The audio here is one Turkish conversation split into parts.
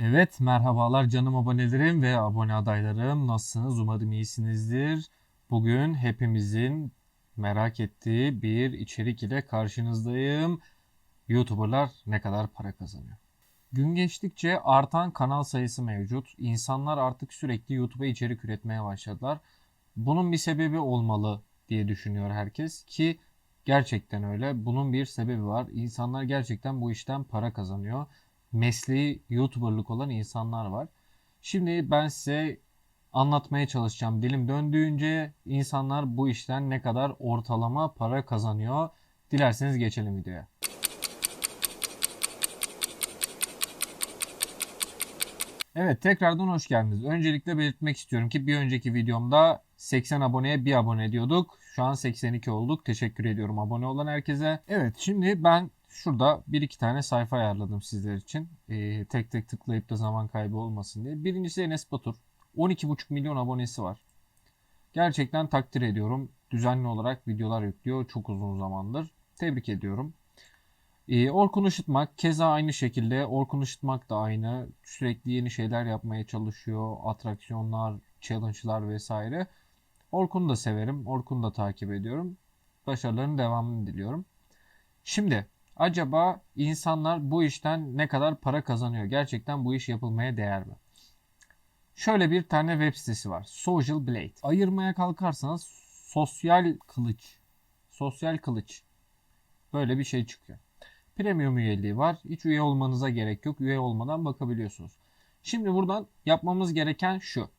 Evet merhabalar canım abonelerim ve abone adaylarım. Nasılsınız? Umarım iyisinizdir. Bugün hepimizin merak ettiği bir içerik ile karşınızdayım. YouTuberlar ne kadar para kazanıyor? Gün geçtikçe artan kanal sayısı mevcut. İnsanlar artık sürekli YouTube'a içerik üretmeye başladılar. Bunun bir sebebi olmalı diye düşünüyor herkes ki gerçekten öyle. Bunun bir sebebi var. İnsanlar gerçekten bu işten para kazanıyor mesleği YouTuber'lık olan insanlar var. Şimdi ben size anlatmaya çalışacağım. Dilim döndüğünce insanlar bu işten ne kadar ortalama para kazanıyor. Dilerseniz geçelim videoya. Evet tekrardan hoş geldiniz. Öncelikle belirtmek istiyorum ki bir önceki videomda 80 aboneye 1 abone diyorduk. Şu an 82 olduk. Teşekkür ediyorum abone olan herkese. Evet şimdi ben şurada bir iki tane sayfa ayarladım sizler için. Ee, tek tek tıklayıp da zaman kaybı olmasın diye. Birincisi Enes Batur. 12,5 milyon abonesi var. Gerçekten takdir ediyorum. Düzenli olarak videolar yüklüyor çok uzun zamandır. Tebrik ediyorum. Ee, Orkun Işıtmak keza aynı şekilde. Orkun Işıtmak da aynı. Sürekli yeni şeyler yapmaya çalışıyor. Atraksiyonlar, challenge'lar vesaire. Orkun'u da severim. Orkun'u da takip ediyorum. Başarılarının devamını diliyorum. Şimdi acaba insanlar bu işten ne kadar para kazanıyor? Gerçekten bu iş yapılmaya değer mi? Şöyle bir tane web sitesi var. Social Blade. Ayırmaya kalkarsanız sosyal kılıç. Sosyal kılıç. Böyle bir şey çıkıyor. Premium üyeliği var. Hiç üye olmanıza gerek yok. Üye olmadan bakabiliyorsunuz. Şimdi buradan yapmamız gereken şu.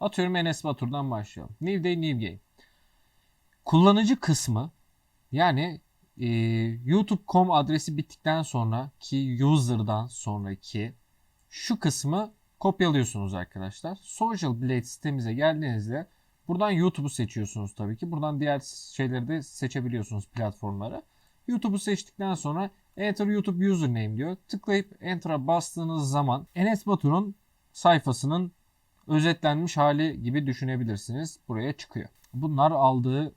Atıyorum Enes Batur'dan başlayalım. New Day New Game. Kullanıcı kısmı yani e, youtube.com adresi bittikten sonra ki user'dan sonraki şu kısmı kopyalıyorsunuz arkadaşlar. Social Blade sitemize geldiğinizde buradan YouTube'u seçiyorsunuz tabii ki. Buradan diğer şeyleri de seçebiliyorsunuz platformları. YouTube'u seçtikten sonra Enter YouTube Username diyor. Tıklayıp Enter'a bastığınız zaman Enes Batur'un sayfasının özetlenmiş hali gibi düşünebilirsiniz. Buraya çıkıyor. Bunlar aldığı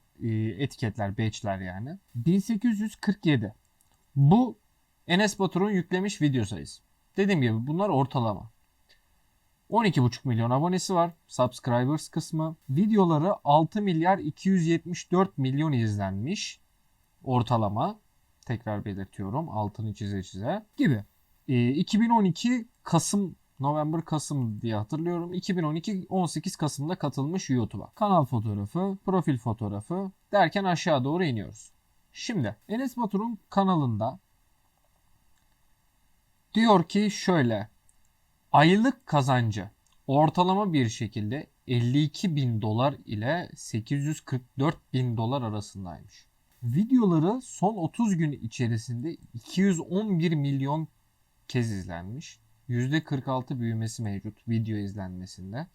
etiketler, badge'ler yani. 1847. Bu Enes Batur'un yüklemiş video sayısı. Dediğim gibi bunlar ortalama. 12,5 milyon abonesi var. Subscribers kısmı. Videoları 6 milyar 274 milyon izlenmiş. Ortalama. Tekrar belirtiyorum. Altını çize çize. Gibi. E, 2012 Kasım November Kasım diye hatırlıyorum. 2012 18 Kasım'da katılmış YouTube'a. Kanal fotoğrafı, profil fotoğrafı derken aşağı doğru iniyoruz. Şimdi Enes Batur'un kanalında diyor ki şöyle aylık kazancı ortalama bir şekilde 52 bin dolar ile 844 bin dolar arasındaymış. Videoları son 30 gün içerisinde 211 milyon kez izlenmiş. %46 büyümesi mevcut video izlenmesinde.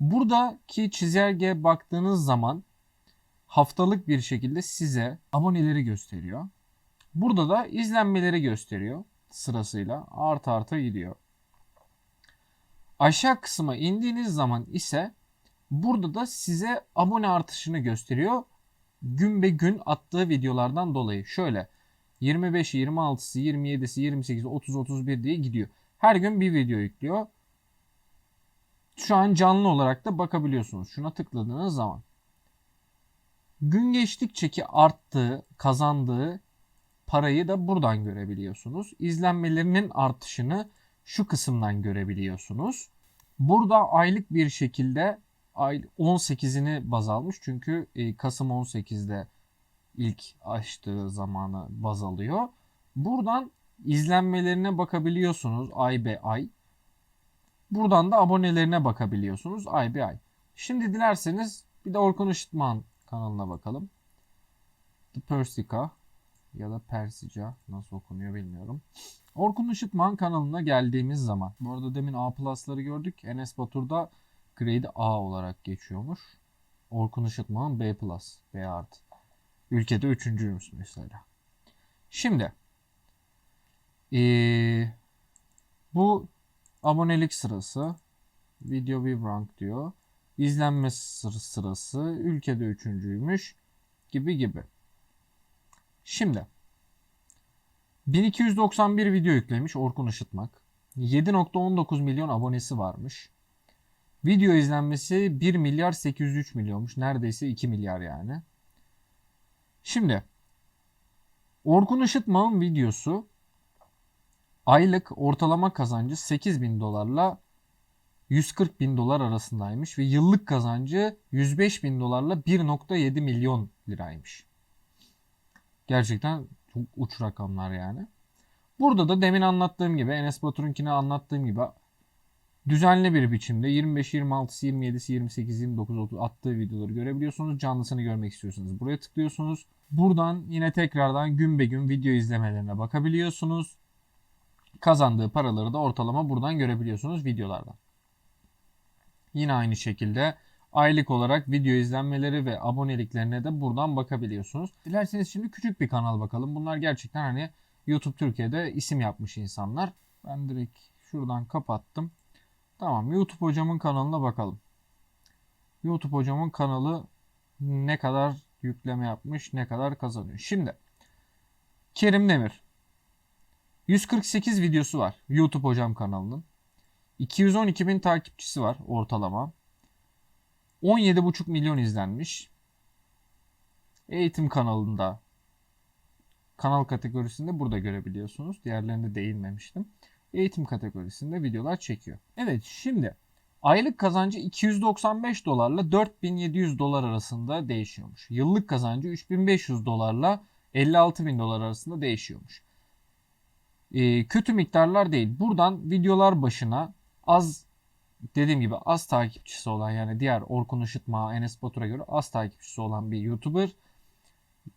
Buradaki çizelgeye baktığınız zaman haftalık bir şekilde size aboneleri gösteriyor. Burada da izlenmeleri gösteriyor sırasıyla art arta gidiyor. Aşağı kısma indiğiniz zaman ise burada da size abone artışını gösteriyor. Gün be gün attığı videolardan dolayı. Şöyle 25'i, 26'sı, 27'si, 28'i, 30, 31 diye gidiyor. Her gün bir video yüklüyor. Şu an canlı olarak da bakabiliyorsunuz. Şuna tıkladığınız zaman. Gün geçtikçe ki arttığı, kazandığı parayı da buradan görebiliyorsunuz. İzlenmelerinin artışını şu kısımdan görebiliyorsunuz. Burada aylık bir şekilde 18'ini baz almış. Çünkü e, Kasım 18'de ilk açtığı zamanı baz alıyor. Buradan izlenmelerine bakabiliyorsunuz ay be ay. Buradan da abonelerine bakabiliyorsunuz ay be ay. Şimdi dilerseniz bir de Orkun Işıtman kanalına bakalım. The Persica ya da Persica nasıl okunuyor bilmiyorum. Orkun Işıtman kanalına geldiğimiz zaman bu arada demin A Plus'ları gördük. Enes Batur'da grade A olarak geçiyormuş. Orkun Işıtman B Plus, B artı. Ülkede üçüncüymüş mesela. Şimdi ee, bu abonelik sırası video view rank diyor. İzlenme sırası ülkede üçüncüymüş gibi gibi. Şimdi 1291 video yüklemiş Orkun Işıtmak. 7.19 milyon abonesi varmış. Video izlenmesi 1 milyar 803 milyonmuş. Neredeyse 2 milyar yani. Şimdi Orkun Işıtmak'ın videosu aylık ortalama kazancı 8 bin dolarla 140 bin dolar arasındaymış ve yıllık kazancı 105 bin dolarla 1.7 milyon liraymış. Gerçekten çok uç rakamlar yani. Burada da demin anlattığım gibi Enes Batur'unkine anlattığım gibi düzenli bir biçimde 25, 26, 27, 28, 29, 30 attığı videoları görebiliyorsunuz. Canlısını görmek istiyorsanız buraya tıklıyorsunuz. Buradan yine tekrardan gün be gün video izlemelerine bakabiliyorsunuz. Kazandığı paraları da ortalama buradan görebiliyorsunuz videolardan. Yine aynı şekilde aylık olarak video izlenmeleri ve aboneliklerine de buradan bakabiliyorsunuz. Dilerseniz şimdi küçük bir kanal bakalım. Bunlar gerçekten hani YouTube Türkiye'de isim yapmış insanlar. Ben direkt şuradan kapattım. Tamam YouTube hocamın kanalına bakalım. YouTube hocamın kanalı ne kadar yükleme yapmış, ne kadar kazanıyor. Şimdi Kerim Demir 148 videosu var YouTube hocam kanalının. 212 bin takipçisi var ortalama. 17,5 milyon izlenmiş. Eğitim kanalında kanal kategorisinde burada görebiliyorsunuz. Diğerlerinde değinmemiştim. Eğitim kategorisinde videolar çekiyor. Evet şimdi aylık kazancı 295 dolarla 4700 dolar arasında değişiyormuş. Yıllık kazancı 3500 dolarla 56 bin dolar arasında değişiyormuş. Ee, kötü miktarlar değil. Buradan videolar başına az dediğim gibi az takipçisi olan yani diğer Orkun Işıtma, Enes Batur'a göre az takipçisi olan bir YouTuber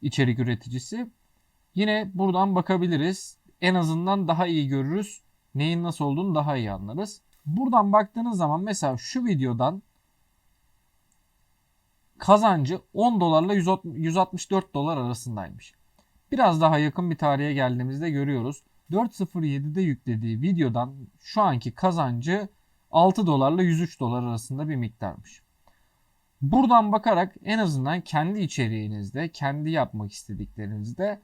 içerik üreticisi. Yine buradan bakabiliriz. En azından daha iyi görürüz. Neyin nasıl olduğunu daha iyi anlarız. Buradan baktığınız zaman mesela şu videodan kazancı 10 dolarla 164 dolar arasındaymış. Biraz daha yakın bir tarihe geldiğimizde görüyoruz. 4.07'de yüklediği videodan şu anki kazancı 6 dolarla 103 dolar arasında bir miktarmış. Buradan bakarak en azından kendi içeriğinizde, kendi yapmak istediklerinizde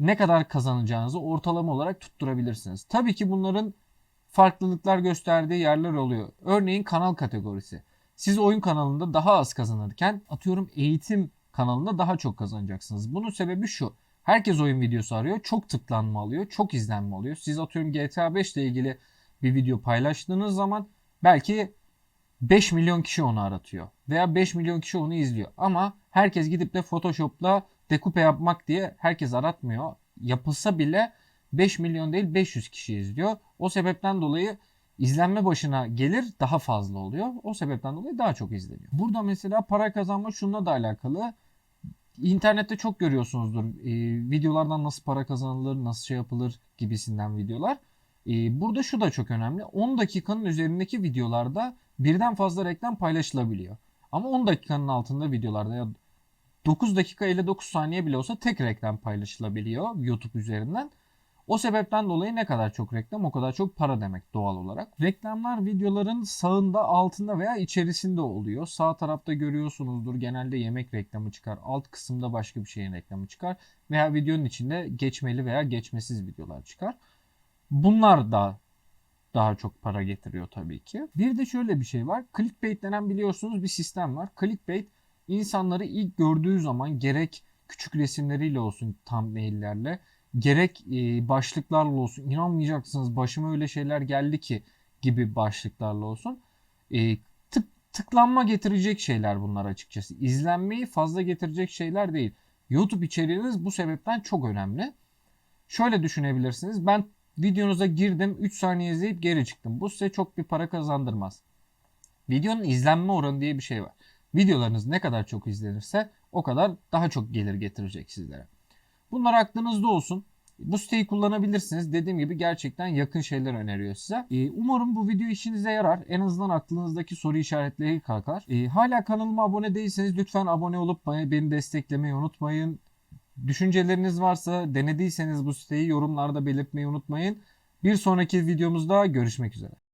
ne kadar kazanacağınızı ortalama olarak tutturabilirsiniz. Tabii ki bunların farklılıklar gösterdiği yerler oluyor. Örneğin kanal kategorisi. Siz oyun kanalında daha az kazanırken atıyorum eğitim kanalında daha çok kazanacaksınız. Bunun sebebi şu. Herkes oyun videosu arıyor. Çok tıklanma alıyor. Çok izlenme alıyor. Siz atıyorum GTA 5 ile ilgili bir video paylaştığınız zaman belki 5 milyon kişi onu aratıyor. Veya 5 milyon kişi onu izliyor. Ama herkes gidip de Photoshop'la dekupe yapmak diye herkes aratmıyor. Yapılsa bile 5 milyon değil 500 kişi izliyor. O sebepten dolayı izlenme başına gelir daha fazla oluyor. O sebepten dolayı daha çok izleniyor. Burada mesela para kazanma şununla da alakalı. İnternette çok görüyorsunuzdur. E, videolardan nasıl para kazanılır, nasıl şey yapılır gibisinden videolar. E, burada şu da çok önemli. 10 dakikanın üzerindeki videolarda birden fazla reklam paylaşılabiliyor. Ama 10 dakikanın altında videolarda ya 9 dakika 59 saniye bile olsa tek reklam paylaşılabiliyor YouTube üzerinden. O sebepten dolayı ne kadar çok reklam o kadar çok para demek doğal olarak. Reklamlar videoların sağında, altında veya içerisinde oluyor. Sağ tarafta görüyorsunuzdur genelde yemek reklamı çıkar. Alt kısımda başka bir şeyin reklamı çıkar. Veya videonun içinde geçmeli veya geçmesiz videolar çıkar. Bunlar da daha çok para getiriyor tabii ki. Bir de şöyle bir şey var. Clickbait denen biliyorsunuz bir sistem var. Clickbait insanları ilk gördüğü zaman gerek küçük resimleriyle olsun tam maillerle gerek e, başlıklarla olsun inanmayacaksınız başıma öyle şeyler geldi ki gibi başlıklarla olsun e, tık, tıklanma getirecek şeyler bunlar açıkçası. İzlenmeyi fazla getirecek şeyler değil. YouTube içeriğiniz bu sebepten çok önemli. Şöyle düşünebilirsiniz. Ben videonuza girdim 3 saniye izleyip geri çıktım. Bu size çok bir para kazandırmaz. Videonun izlenme oranı diye bir şey var. Videolarınız ne kadar çok izlenirse o kadar daha çok gelir getirecek sizlere. Bunlar aklınızda olsun. Bu siteyi kullanabilirsiniz. Dediğim gibi gerçekten yakın şeyler öneriyor size. Ee, umarım bu video işinize yarar. En azından aklınızdaki soru işaretleri kalkar. Ee, hala kanalıma abone değilseniz lütfen abone olup beni desteklemeyi unutmayın. Düşünceleriniz varsa denediyseniz bu siteyi yorumlarda belirtmeyi unutmayın. Bir sonraki videomuzda görüşmek üzere.